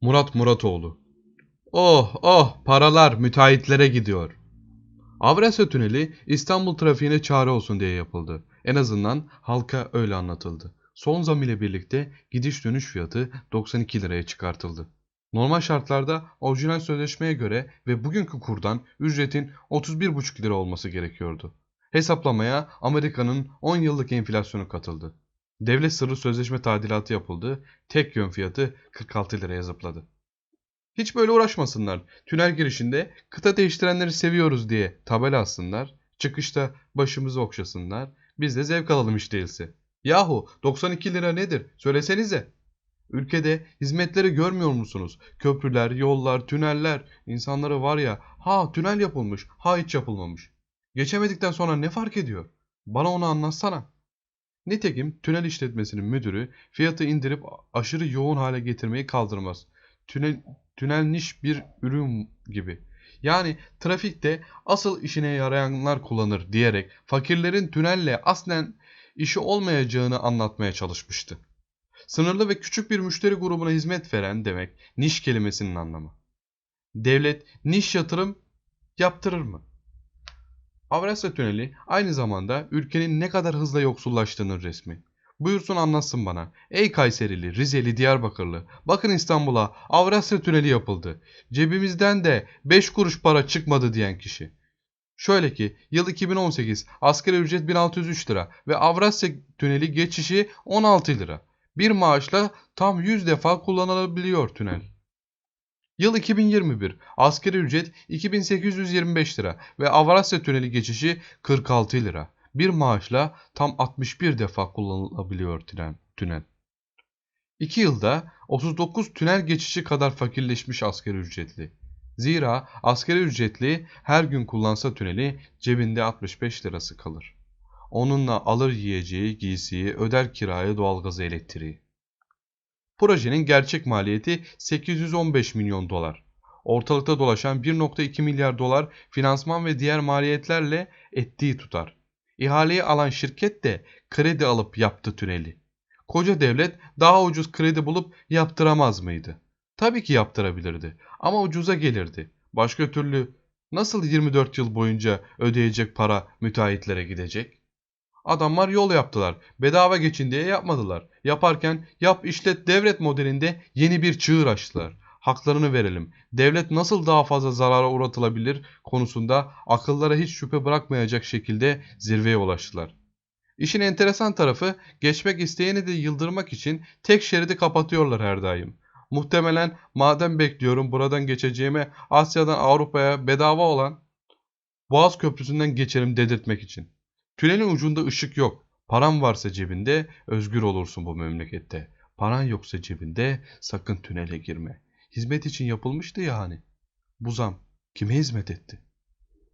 Murat Muratoğlu. Oh oh paralar müteahhitlere gidiyor. Avrasya Tüneli İstanbul trafiğine çare olsun diye yapıldı. En azından halka öyle anlatıldı. Son zam ile birlikte gidiş dönüş fiyatı 92 liraya çıkartıldı. Normal şartlarda orijinal sözleşmeye göre ve bugünkü kurdan ücretin 31,5 lira olması gerekiyordu. Hesaplamaya Amerika'nın 10 yıllık enflasyonu katıldı. Devlet sırrı sözleşme tadilatı yapıldı. Tek yön fiyatı 46 liraya zıpladı. Hiç böyle uğraşmasınlar. Tünel girişinde kıta değiştirenleri seviyoruz diye tabela assınlar. Çıkışta başımızı okşasınlar. Biz de zevk alalım hiç değilse. Yahu 92 lira nedir? Söylesenize. Ülkede hizmetleri görmüyor musunuz? Köprüler, yollar, tüneller. İnsanları var ya ha tünel yapılmış, ha hiç yapılmamış. Geçemedikten sonra ne fark ediyor? Bana onu anlatsana. Nitekim tünel işletmesinin müdürü fiyatı indirip aşırı yoğun hale getirmeyi kaldırmaz. Tünel, tünel niş bir ürün gibi. Yani trafikte asıl işine yarayanlar kullanır diyerek fakirlerin tünelle aslen işi olmayacağını anlatmaya çalışmıştı. Sınırlı ve küçük bir müşteri grubuna hizmet veren demek niş kelimesinin anlamı. Devlet niş yatırım yaptırır mı? Avrasya Tüneli aynı zamanda ülkenin ne kadar hızla yoksullaştığının resmi. Buyursun anlatsın bana. Ey Kayserili, Rizeli, Diyarbakırlı. Bakın İstanbul'a Avrasya Tüneli yapıldı. Cebimizden de 5 kuruş para çıkmadı diyen kişi. Şöyle ki yıl 2018 asgari ücret 1603 lira ve Avrasya Tüneli geçişi 16 lira. Bir maaşla tam 100 defa kullanılabiliyor tünel. Yıl 2021. Asgari ücret 2825 lira ve Avrasya Tüneli geçişi 46 lira. Bir maaşla tam 61 defa kullanılabiliyor tünel. tünel. 2 yılda 39 tünel geçişi kadar fakirleşmiş asgari ücretli. Zira asgari ücretli her gün kullansa tüneli cebinde 65 lirası kalır. Onunla alır yiyeceği, giysiyi, öder kirayı, doğalgazı, elektriği. Projenin gerçek maliyeti 815 milyon dolar. Ortalıkta dolaşan 1.2 milyar dolar finansman ve diğer maliyetlerle ettiği tutar. İhaleyi alan şirket de kredi alıp yaptı tüneli. Koca devlet daha ucuz kredi bulup yaptıramaz mıydı? Tabii ki yaptırabilirdi ama ucuza gelirdi. Başka türlü nasıl 24 yıl boyunca ödeyecek para müteahhitlere gidecek? Adamlar yol yaptılar. Bedava geçin diye yapmadılar. Yaparken yap işlet devlet modelinde yeni bir çığır açtılar. Haklarını verelim. Devlet nasıl daha fazla zarara uğratılabilir konusunda akıllara hiç şüphe bırakmayacak şekilde zirveye ulaştılar. İşin enteresan tarafı geçmek isteyeni de yıldırmak için tek şeridi kapatıyorlar her daim. Muhtemelen madem bekliyorum buradan geçeceğime Asya'dan Avrupa'ya bedava olan Boğaz Köprüsü'nden geçerim dedirtmek için. Tünelin ucunda ışık yok. Paran varsa cebinde özgür olursun bu memlekette. Paran yoksa cebinde sakın tünele girme. Hizmet için yapılmıştı ya hani. Bu zam kime hizmet etti?